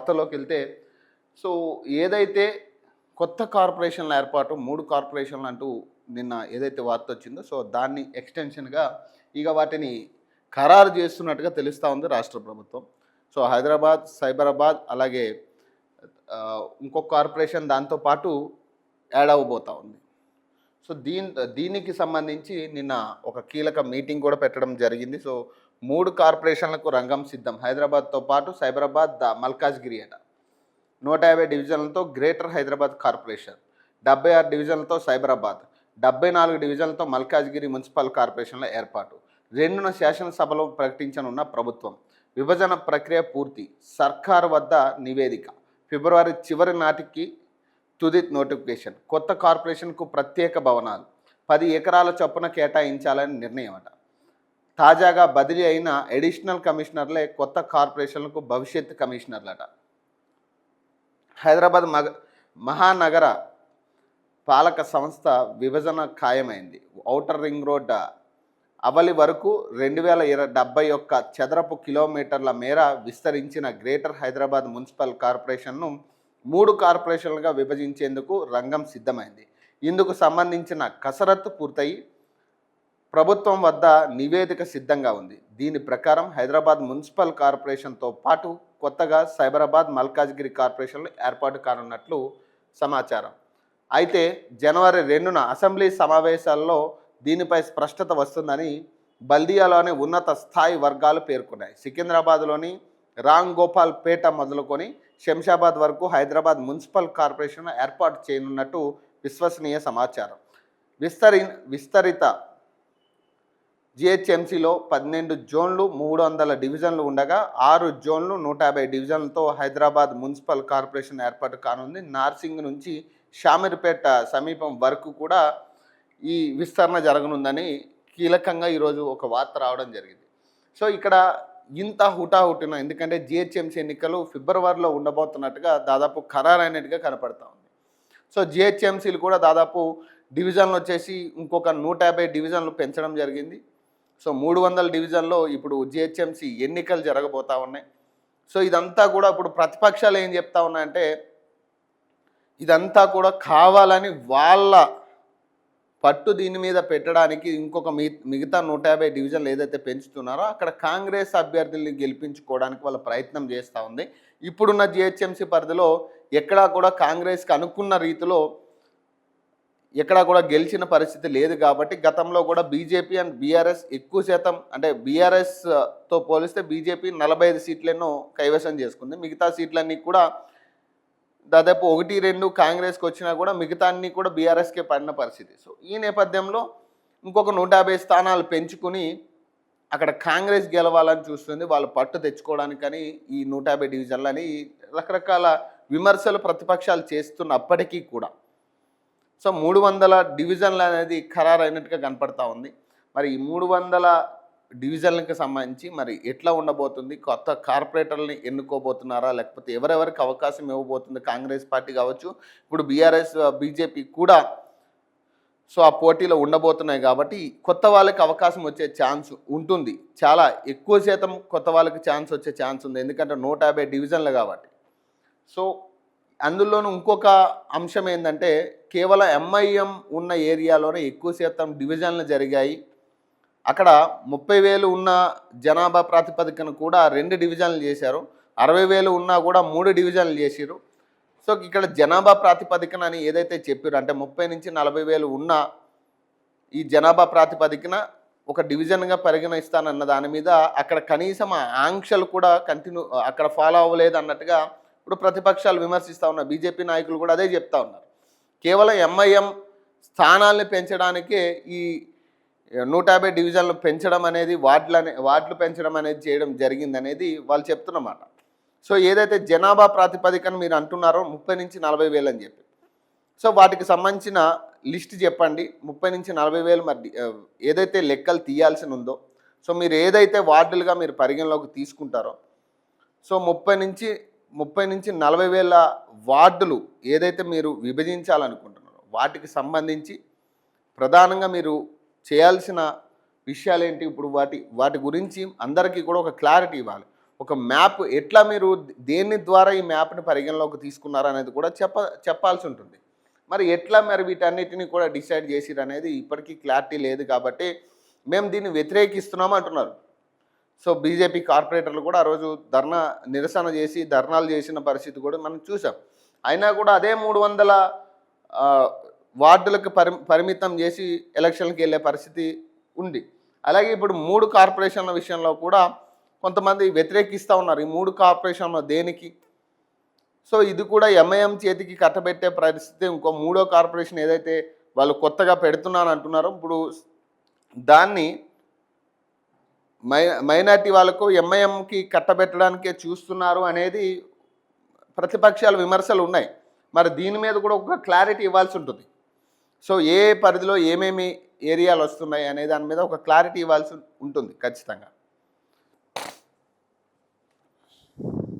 వార్తలోకి వెళ్తే సో ఏదైతే కొత్త కార్పొరేషన్ల ఏర్పాటు మూడు కార్పొరేషన్లు అంటూ నిన్న ఏదైతే వార్త వచ్చిందో సో దాన్ని ఎక్స్టెన్షన్గా ఇక వాటిని ఖరారు చేస్తున్నట్టుగా తెలుస్తూ ఉంది రాష్ట్ర ప్రభుత్వం. సో హైదరాబాద్ సైబరాబాద్ అలాగే ఇంకొక కార్పొరేషన్ దాంతోపాటు యాడ్ అవ్వబోతూ ఉంది. సో దీని దీనికి సంబంధించి నిన్న ఒక కీలక మీటింగ్ కూడా పెట్టడం జరిగింది. సో మూడు కార్పొరేషన్లకు రంగం సిద్ధం. హైదరాబాద్తో పాటు సైబరాబాద్ ద మల్కాజ్గిరి అట. నూట యాభై డివిజన్లతో గ్రేటర్ హైదరాబాద్ కార్పొరేషన్. డెబ్బై ఆరు డివిజన్లతో సైబరాబాద్. డెబ్బై నాలుగు డివిజన్లతో మల్కాజ్గిరి మున్సిపల్ కార్పొరేషన్ల ఏర్పాటు. రెండున శాసనసభలో ప్రకటించనున్న ప్రభుత్వం. విభజన ప్రక్రియ పూర్తి. సర్కారు వద్ద నివేదిక. ఫిబ్రవరి చివరి నాటికి తుది నోటిఫికేషన్. కొత్త కార్పొరేషన్కు ప్రత్యేక భవనాలు. పది ఎకరాల చొప్పున కేటాయించాలని నిర్ణయం అట. తాజాగా బదిలీ అయిన అడిషనల్ కమిషనర్లే కొత్త కార్పొరేషన్లకు భవిష్యత్ కమిషనర్లట. హైదరాబాద్ మగ మహానగర పాలక సంస్థ విభజన ఖాయమైంది. ఔటర్ రింగ్ రోడ్ అవలి వరకు రెండు వేల ఇరవై డెబ్బై ఒక్క చదరపు కిలోమీటర్ల మేర విస్తరించిన గ్రేటర్ హైదరాబాద్ మున్సిపల్ కార్పొరేషన్ను మూడు కార్పొరేషన్లుగా విభజించేందుకు రంగం సిద్ధమైంది. ఇందుకు సంబంధించిన కసరత్తు పూర్తయి ప్రభుత్వం వద్ద నివేదిక సిద్ధంగా ఉంది. దీని ప్రకారం హైదరాబాద్ మున్సిపల్ కార్పొరేషన్తో పాటు కొత్తగా సైబరాబాద్ మల్కాజ్గిరి కార్పొరేషన్లు ఏర్పాటు కానున్నట్లు సమాచారం. అయితే జనవరి రెండున అసెంబ్లీ సమావేశాల్లో దీనిపై స్పష్టత వస్తుందని బల్దియాలోని ఉన్నత స్థాయి వర్గాలు పేర్కొన్నాయి. సికింద్రాబాద్లోని రామ్ గోపాల్ పేట మొదలుకొని శంషాబాద్ వరకు హైదరాబాద్ మున్సిపల్ కార్పొరేషన్ ఏర్పాటు చేయనున్నట్టు విశ్వసనీయ సమాచారం. విస్తరి విస్తరిత జిహెచ్ఎంసీలో పన్నెండు జోన్లు మూడు వందల డివిజన్లు ఉండగా ఆరు జోన్లు నూట యాభై డివిజన్లతో హైదరాబాద్ మున్సిపల్ కార్పొరేషన్ ఏర్పాటు కానుంది. నార్సింగ్ నుంచి షామీర్పేట సమీపం వరకు కూడా ఈ విస్తరణ జరగనుందని కీలకంగా ఈరోజు ఒక వార్త రావడం జరిగింది. సో ఇక్కడ ఇంత హుటాహుటిన ఎందుకంటే జిహెచ్ఎంసీ ఎన్నికలు ఫిబ్రవరిలో ఉండబోతున్నట్టుగా దాదాపు ఖరారైనట్టుగా కనపడతా ఉంది. సో జిహెచ్ఎంసీలు కూడా దాదాపు డివిజన్లు వచ్చేసి ఇంకొక నూట యాభై డివిజన్లు పెంచడం జరిగింది. సో మూడు వందల డివిజన్లో ఇప్పుడు జిహెచ్ఎంసి ఎన్నికలు జరగబోతా ఉన్నాయి. సో ఇదంతా కూడా ఇప్పుడు ప్రతిపక్షాలు ఏం చెప్తా ఉన్నాయంటే ఇదంతా కూడా కావాలని వాళ్ళ పట్టు దీని మీద పెట్టడానికి ఇంకొక మిగతా నూట యాభై డివిజన్లు ఏదైతే పెంచుతున్నారో అక్కడ కాంగ్రెస్ అభ్యర్థుల్ని గెలిపించుకోవడానికి వాళ్ళ ప్రయత్నం చేస్తూ ఉంది. ఇప్పుడున్న జిహెచ్ఎంసీ పరిధిలో ఎక్కడా కూడా కాంగ్రెస్కి అనుకున్న రీతిలో ఎక్కడా కూడా గెలిచిన పరిస్థితి లేదు కాబట్టి గతంలో కూడా బీజేపీ అండ్ బీఆర్ఎస్ ఎక్కువ శాతం అంటే బీఆర్ఎస్తో uh, పోలిస్తే బీజేపీ నలభై ఐదు సీట్లను కైవసం చేసుకుంది. మిగతా సీట్లన్నీ కూడా దాదాపు ఒకటి రెండు కాంగ్రెస్కి వచ్చినా కూడా మిగతా అన్ని కూడా బీఆర్ఎస్కే పడిన పరిస్థితి. సో ఈ నేపథ్యంలో ఇంకొక నూట యాభై స్థానాలు పెంచుకుని అక్కడ కాంగ్రెస్ గెలవాలని చూస్తుంది. వాళ్ళు పట్టు తెచ్చుకోవడానికని ఈ నూట యాభై డివిజన్లని రకరకాల విమర్శలు ప్రతిపక్షాలు చేస్తున్నప్పటికీ కూడా. సో మూడు వందల డివిజన్లు అనేది ఖరారైనట్టుగా కనపడతా ఉంది. మరి ఈ మూడు వందల డివిజన్లకు సంబంధించి మరి ఎట్లా ఉండబోతుంది? కొత్త కార్పొరేటర్లని ఎన్నుకోబోతున్నారా? లేకపోతే ఎవరెవరికి అవకాశం ఇవ్వబోతుంది? కాంగ్రెస్ పార్టీ కావచ్చు ఇప్పుడు బీఆర్ఎస్ బీజేపీ కూడా సో ఆ పోటీలో ఉండబోతున్నాయి కాబట్టి కొత్త వాళ్ళకి అవకాశం వచ్చే ఛాన్స్ ఉంటుంది. చాలా ఎక్కువ శాతం కొత్త వాళ్ళకి ఛాన్స్ వచ్చే ఛాన్స్ ఉంది. ఎందుకంటే నూట యాభై డివిజన్లు కాబట్టి. సో అందులోనూ ఇంకొక అంశం ఏంటంటే కేవలం ఎంఐఎం ఉన్న ఏరియాలోనే ఎక్కువ శాతం డివిజన్లు జరిగాయి. అక్కడ ముప్పై వేలు ఉన్న జనాభా ప్రాతిపదికన కూడా రెండు డివిజన్లు చేశారు. అరవై వేలు ఉన్నా కూడా మూడు డివిజన్లు చేసారు సో ఇక్కడ జనాభా ప్రాతిపదికన అని ఏదైతే చెప్పారు అంటే ముప్పై నుంచి నలభై వేలు ఉన్న ఈ జనాభా ప్రాతిపదికన ఒక డివిజన్గా పరిగణిస్తానన్న దాని మీద అక్కడ కనీసం ఆంక్షలు కూడా కంటిన్యూ అక్కడ ఫాలో అవ్వలేదు అన్నట్టుగా ఇప్పుడు ప్రతిపక్షాలు విమర్శిస్తూ ఉన్నారు. బీజేపీ నాయకులు కూడా అదే చెప్తా ఉన్నారు. కేవలం ఎంఐఎం స్థానాల్ని పెంచడానికే ఈ నూట యాభై డివిజన్లు పెంచడం అనేది వార్డులని వార్డులు పెంచడం అనేది చేయడం జరిగింది అనేది వాళ్ళు చెప్తున్నమాట సో ఏదైతే జనాభా ప్రాతిపదికన మీరు అంటున్నారో ముప్పై నుంచి నలభై వేలు అని చెప్పి. సో వాటికి సంబంధించిన లిస్ట్ చెప్పండి. ముప్పై నుంచి నలభై వేలు మరి ఏదైతే లెక్కలు తీయాల్సి ఉందో సో మీరు ఏదైతే వార్డులుగా మీరు పరిగణలోకి తీసుకుంటారో సో ముప్పై నుంచి ముప్పై నుంచి నలభై వేల వార్డులు ఏదైతే మీరు విభజించాలనుకుంటున్నారో వాటికి సంబంధించి ప్రధానంగా మీరు చేయాల్సిన విషయాలు ఏంటి ఇప్పుడు వాటి వాటి గురించి అందరికీ కూడా ఒక క్లారిటీ ఇవ్వాలి. ఒక మ్యాప్ ఎట్లా మీరు దేని ద్వారా ఈ మ్యాప్ని పరిగణలోకి తీసుకున్నారు అనేది కూడా చెప్ప చెప్పాల్సి ఉంటుంది. మరి ఎట్లా మరి వీటన్నిటిని కూడా డిసైడ్ చేసిరు అనేది ఇప్పటికీ క్లారిటీ లేదు కాబట్టి మేము దీన్ని వ్యతిరేకిస్తున్నాం అంటున్నారు. సో బీజేపీ కార్పొరేటర్లు కూడా ఆ రోజు ధర్నా నిరసన చేసి ధర్నాలు చేసిన పరిస్థితి కూడా మనం చూసాం. అయినా కూడా అదే మూడు వందల వార్డులకు పరి పరిమితం చేసి ఎలక్షన్కి వెళ్ళే పరిస్థితి ఉంది. అలాగే ఇప్పుడు మూడు కార్పొరేషన్ల విషయంలో కూడా కొంతమంది వ్యతిరేకిస్తూ ఉన్నారు. ఈ మూడు కార్పొరేషన్ల దేనికి? సో ఇది కూడా ఎంఐఎం చేతికి కట్టబెట్టే పరిస్థితి. ఇంకో మూడో కార్పొరేషన్ ఏదైతే వాళ్ళు కొత్తగా పెడుతున్నాను అంటున్నారో ఇప్పుడు దాన్ని మై మైనార్టీ వాళ్ళకు ఎంఐఎంకి కట్టబెట్టడానికే చూస్తున్నారు అనేది ప్రతిపక్షాల విమర్శలు ఉన్నాయి. మరి దీని మీద కూడా ఒక క్లారిటీ ఇవ్వాల్సి ఉంటుంది. సో ఏ పరిధిలో ఏమేమి ఏరియాలు వస్తున్నాయి అనే దాని మీద ఒక క్లారిటీ ఇవ్వాల్సి ఉంటుంది ఖచ్చితంగా.